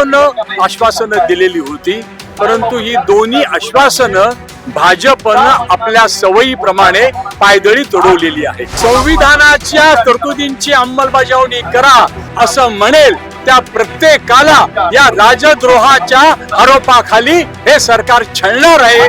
दोन आश्वासनं दिलेली होती परंतु ही दोन्ही आश्वासनं भाजपनं आपल्या सवयीप्रमाणे पायदळी तुडवलेली आहे. संविधानाच्या तरतुदींची अंमलबजावणी करा असं म्हणेल त्या प्रत्येकाला या राजद्रोहाच्या आरोपाखाली हे सरकार छळणार आहे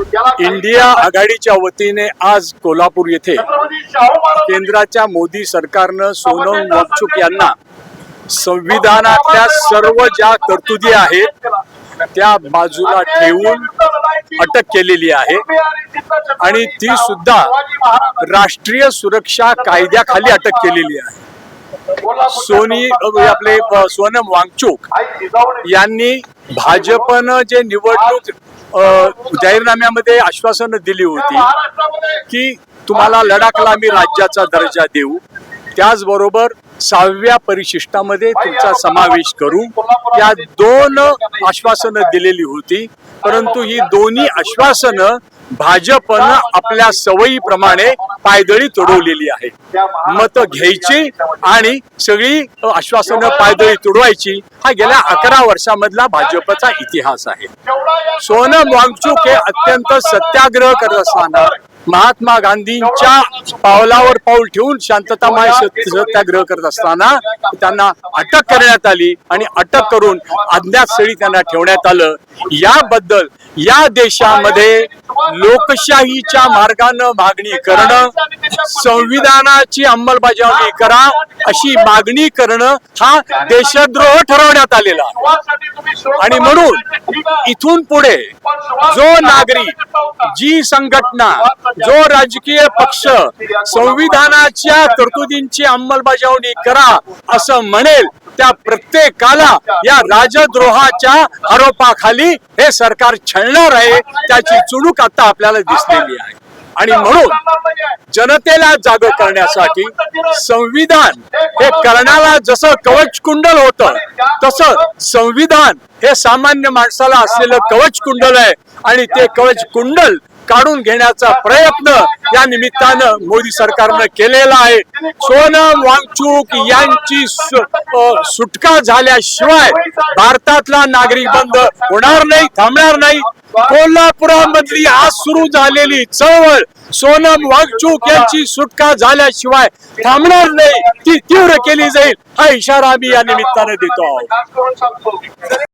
इंडिया आघाडीच्या वतीने आज कोल्हापूर येथे केंद्राच्या मोदी सरकारनं सोनम वांगचुक यांना संविधानातल्या सर्व ज्या तरतुदी आहेत त्या बाजूला ठेवून अटक केलेली आहे. आणि ती सुद्धा राष्ट्रीय सुरक्षा कायद्याखाली अटक केलेली आहे. सोनी आपले सोनम वांगचुक यांनी भाजपनं जे निवडणूक जाहीरनाम्यामध्ये आश्वासनं दिली होती की तुम्हाला लडाखला आम्ही राज्याचा दर्जा देऊ. त्याचबरोबर सहाव्या परिशिष्टामध्ये तुमचा समावेश करू. या दोन आश्वासनं दिलेली होती. परंतु ही दोन्ही आश्वासनं भाजपनं आपल्या सवयीप्रमाणे पायदळी तुडवलेली आहे. मत घ्यायची आणि सगळी आश्वासनं पायदळी तुडवायची हा गेल्या अकरा वर्षामधला भाजपचा इतिहास आहे. सोनम वांगचुक हे अत्यंत सत्याग्रह करत असताना महात्मा गांधींच्या पावलावर पाऊल ठेवून शांततामय सत्य- सत्याग्रह करत असताना त्यांना अटक करण्यात आली आणि अटक करून अज्ञात स्थळी त्यांना ठेवण्यात आलं. याबद्दल या देशामध्ये लोकशाहीच्या मार्गानं मागणी करणं संविधानाची अंमलबजावणी करा अशी मागणी करणं हा देशद्रोह ठरवण्यात आलेला आणि म्हणून इथून पुढे जो नागरिक जी संघटना जो राजकीय पक्ष संविधानाच्या तरतुदींची अंमलबजावणी करा असं म्हणेल त्या प्रत्येकाला या राजद्रोहाच्या आरोपाखाली हे सरकार छळणार आहे त्याची चुणूक आता आपल्याला दिसलेली आहे. आणि म्हणून जनतेला जाग करण्यासाठी संविधान हे कर्णाला जसं कवच कुंडल होत तसं संविधान हे सामान्य माणसाला असलेलं कवच कुंडल आहे. आणि ते कवच कुंडल काढून घेण्याचा प्रयत्न या निमित्तानं मोदी सरकारनं केलेला आहे. सोनम वांगचूक यांची सुटका झाल्याशिवाय भारतातला नागरिक बंद होणार नाही थांबणार नाही. कोल्हापुरामधली आज सुरू झालेली चळवळ. सोनम वांगचूक यांची सुटका झाल्याशिवाय थांबणार नाही ती तीव्र केली जाईल हा इशारा आम्ही या निमित्ताने देतो आहोत.